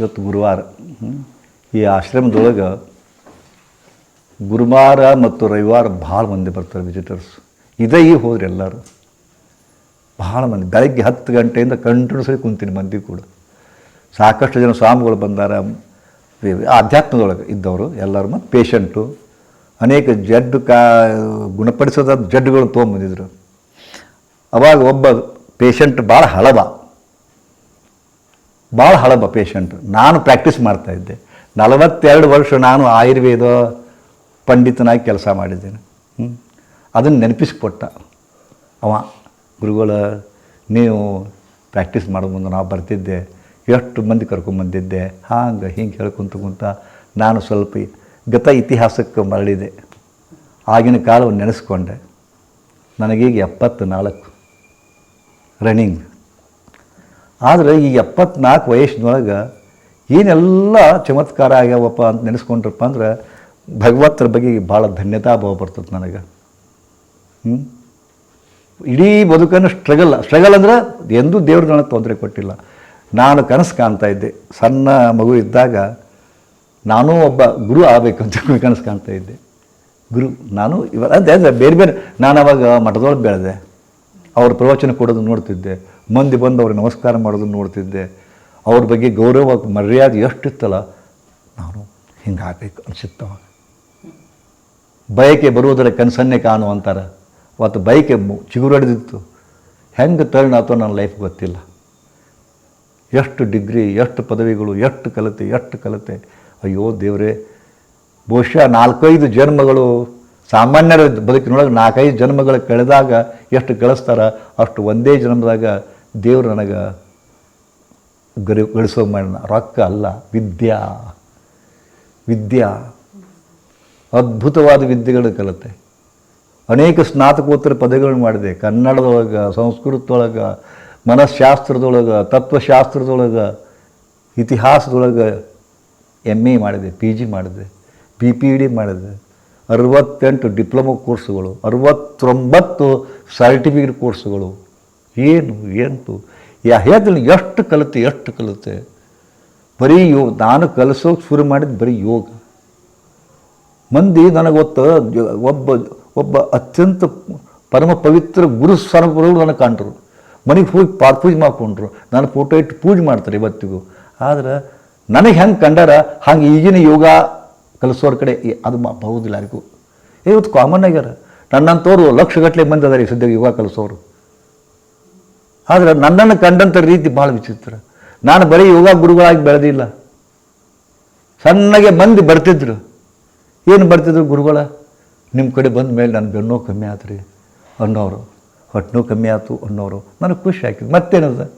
ಇವತ್ತು ಗುರುವಾರ ಈ ಆಶ್ರಮದೊಳಗೆ ಗುರುವಾರ ಮತ್ತು ರವಿವಾರ ಭಾಳ ಮಂದಿ ಬರ್ತಾರೆ ವಿಸಿಟರ್ಸ್ ಇದೇ ಈ ಹೋದ್ರೆ ಎಲ್ಲರೂ. ಭಾಳ ಮಂದಿ. ಬೆಳಗ್ಗೆ ಹತ್ತು ಗಂಟೆಯಿಂದ ಕಂಟಿನ್ಯೂಸ್ ಆಗಿ ಕುಂತೀನಿ ಮಂದಿ ಕೂಡ. ಸಾಕಷ್ಟು ಜನ ಸ್ವಾಮಿಗಳು ಬಂದಾರ. ಆಧ್ಯಾತ್ಮದೊಳಗೆ ಇದ್ದವರು ಎಲ್ಲರೂ ಮತ್ತು ಪೇಷಂಟು ಅನೇಕ ಜಡ್ಡು ಕಾ, ಗುಣಪಡಿಸೋದ ಜಡ್ಡುಗಳು ತೊಗೊಂಬಂದಿದ್ರು. ಅವಾಗ ಒಬ್ಬ ಪೇಷಂಟ್ ಭಾಳ ಹಳಬ ಭಾಳ ಹಳಬ ಪೇಷಂಟ್ ನಾನು ಪ್ರಾಕ್ಟೀಸ್ ಮಾಡ್ತಾಯಿದ್ದೆ ನಲವತ್ತೆರಡು ವರ್ಷ ನಾನು ಆಯುರ್ವೇದ ಪಂಡಿತನಾಗಿ ಕೆಲಸ ಮಾಡಿದ್ದೇನೆ. ಅದನ್ನು ನೆನಪಿಸ್ಕೊಟ್ಟ. ಅವ, ಗುರುಗಳ, ನೀವು ಪ್ರಾಕ್ಟೀಸ್ ಮಾಡೋ ಮುಂದೆ ನಾವು ಬರ್ತಿದ್ದೆ. ಎಷ್ಟು ಮಂದಿ ಕರ್ಕೊಂಬಂದಿದ್ದೆ ಹಾಂಗೆ, ಹಿಂಗೆ ಹೇಳ್ಕೊಂತ ಕುಂತ ನಾನು ಸ್ವಲ್ಪ ಗತ ಇತಿಹಾಸಕ್ಕೆ ಮರಳಿದೆ. ಆಗಿನ ಕಾಲವನ್ನು ನೆನೆಸ್ಕೊಂಡೆ. ನನಗೀಗ ಎಪ್ಪತ್ತು ನಾಲ್ಕು ರನ್ನಿಂಗ್ ಆದರೆ ಈ ಎಪ್ಪತ್ನಾಲ್ಕು ವಯಸ್ಸಿನೊಳಗೆ ಏನೆಲ್ಲ ಚಮತ್ಕಾರ ಆಗ್ಯಾವಪ್ಪ ಅಂತ ನೆನೆಸ್ಕೊಂಡ್ರಪ್ಪ ಅಂದ್ರೆ ಭಗವತ್ರ ಬಗ್ಗೆ ಭಾಳ ಧನ್ಯತಾ ಭಾವ ಬರ್ತದೆ ನನಗೆ. ಹ್ಞೂ ಇಡೀ ಬದುಕನ್ನು ಸ್ಟ್ರಗಲ್ ಸ್ಟ್ರಗಲ್ ಅಂದ್ರೆ ಎಂದೂ ದೇವ್ರು ನನಗೆ ತೊಂದರೆ ಕೊಟ್ಟಿಲ್ಲ. ನಾನು ಕನಸು ಕಾಣ್ತಾ ಇದ್ದೆ. ಸಣ್ಣ ಮಗು ಇದ್ದಾಗ ನಾನೂ ಒಬ್ಬ ಗುರು ಆಗಬೇಕು ಅಂತ ಕನಸು ಕಾಣ್ತಾ ಇದ್ದೆ. ಗುರು, ನಾನು ಇವ ಅದೇ ಬೇರೆ ಬೇರೆ, ನಾನು ಅವಾಗ ಮಠದೊಳಗೆ ಬೆಳೆದೆ. ಅವ್ರ ಪ್ರವಚನ ಕೊಡೋದು ನೋಡ್ತಿದ್ದೆ. ಮಂದಿ ಬಂದು ಅವ್ರಿಗೆ ನಮಸ್ಕಾರ ಮಾಡೋದನ್ನು ನೋಡ್ತಿದ್ದೆ. ಅವ್ರ ಬಗ್ಗೆ ಗೌರವ, ಮರ್ಯಾದೆ ಎಷ್ಟಿತ್ತಲ್ಲ, ನಾನು ಹಿಂಗಾಗಬೇಕು ಅನಿಸುತ್ತವ ಬಯಕೆ ಬರುವುದರ ಕನಸನ್ನೇ ಕಾಣು ಅಂತಾರೆ. ಅವತ್ತು ಬಯಕೆ ಚಿಗುರಡಿದಿತ್ತು. ಹೆಂಗೆ ಟರ್ನ್ ಆತೋ ನನ್ನ ಲೈಫ್ ಗೊತ್ತಿಲ್ಲ. ಎಷ್ಟು ಡಿಗ್ರಿ ಎಷ್ಟು ಪದವಿಗಳು, ಎಷ್ಟು ಕಲಿತೆ ಎಷ್ಟು ಕಲಿತೆ. ಅಯ್ಯೋ ದೇವರೇ, ಬಹುಶಃ ನಾಲ್ಕೈದು ಜನ್ಮಗಳು, ಸಾಮಾನ್ಯರ ಬದುಕಿನೊಳಗೆ ನಾಲ್ಕೈದು ಜನ್ಮಗಳು ಕಳೆದಾಗ ಎಷ್ಟು ಕಳಿಸ್ತಾರ, ಅಷ್ಟು ಒಂದೇ ಜನ್ಮದಾಗ ದೇವರು ನನಗೆ ಗರಿ, ಗಳಿಸೋ ಮಾಡೋಣ ರೊಕ್ಕ ಅಲ್ಲ, ವಿದ್ಯಾ. ವಿದ್ಯಾ. ಅದ್ಭುತವಾದ ವಿದ್ಯೆಗಳು ಕಲಿತೆ ಅನೇಕ ಸ್ನಾತಕೋತ್ತರ ಪದಗಳನ್ನು ಮಾಡಿದೆ. ಕನ್ನಡದೊಳಗೆ, ಸಂಸ್ಕೃತದೊಳಗೆ, ಮನಃಶಾಸ್ತ್ರದೊಳಗೆ, ತತ್ವಶಾಸ್ತ್ರದೊಳಗೆ, ಇತಿಹಾಸದೊಳಗೆ ಎಂ ಎ ಮಾಡಿದೆ ಪಿ ಜಿ ಮಾಡಿದೆ ಬಿ ಪಿ ಡಿ ಮಾಡಿದೆ. ಅರವತ್ತೆಂಟು ಡಿಪ್ಲೊಮೊ ಕೋರ್ಸುಗಳು, ಅರವತ್ತೊಂಬತ್ತು ಸರ್ಟಿಫಿಕೇಟ್ ಕೋರ್ಸುಗಳು ಏನು ಏನು ಯಾ ಹೇಳ್ತೀನಿ ಎಷ್ಟು ಕಲಿತೆ ಎಷ್ಟು ಕಲಿತೆ ಬರೀ ಯೋಗ ನಾನು ಕಲಿಸೋಕೆ ಶುರು ಮಾಡಿದ್ದು ಬರೀ ಯೋಗ. ಮಂದಿ ನನಗೊತ್ತು ಜ- ಒಬ್ಬ ಒಬ್ಬ ಅತ್ಯಂತ ಪರಮ ಪವಿತ್ರ ಗುರು ಸ್ವರೂಪಗಳು ನನಗೆ ಕಾಣ್ರು. ಮನೆಗೆ ಹೋಗಿ ಪಾರ್ ಪೂಜೆ ಮಾಡ್ಕೊಂಡ್ರು. ನಾನು ಫೋಟೋ ಇಟ್ಟು ಪೂಜೆ ಮಾಡ್ತಾರೆ ಇವತ್ತಿಗೂ. ಆದ್ರೆ ನನಗೆ ಹೆಂಗೆ ಕಂಡಾರ, ಹಂಗೆ ಈಗಿನ ಯೋಗ ಕಲಿಸೋರ ಕಡೆ ಅದು ಬರೋದಿಲ್ಲ ಯಾರಿಗೂ. ಇವತ್ತು ಕಾಮನ್ ಆಗ್ಯಾರ. ನನ್ನಂಥವ್ರು ಲಕ್ಷಗಟ್ಟಲೆ ಮಂದಿ ಅದಾರೆ ಸದ್ಯ ಯೋಗ ಕಲಿಸೋರು. ಆದ್ರೆ ನನ್ನನ್ನು ಕಂಡಂಥ ರೀತಿ ಭಾಳ ವಿಚಿತ್ರ. ನಾನು ಬರೀ ಯೋಗ ಗುರುಗಳಾಗಿ ಬೆಳೆದಿಲ್ಲ. ಸಣ್ಣಗೆ ಮಂದಿ ಬರ್ತಿದ್ರು. ಏನು ಬರ್ತಿದ್ರು ಗುರುಗಳ? ನಿಮ್ಮ ಕಡೆ ಬಂದ ಮೇಲೆ ನನ್ನ ಬೆನ್ನೋ ಕಮ್ಮಿ ಆಯ್ತು ರೀ ಅನ್ನೋರು ಹೊಟ್ಟೆನೋ ಕಮ್ಮಿ ಆಯ್ತು ಅನ್ನೋರು. ನನಗೆ ಖುಷಿ ಆಯ್ತು ಮತ್ತೇನದ?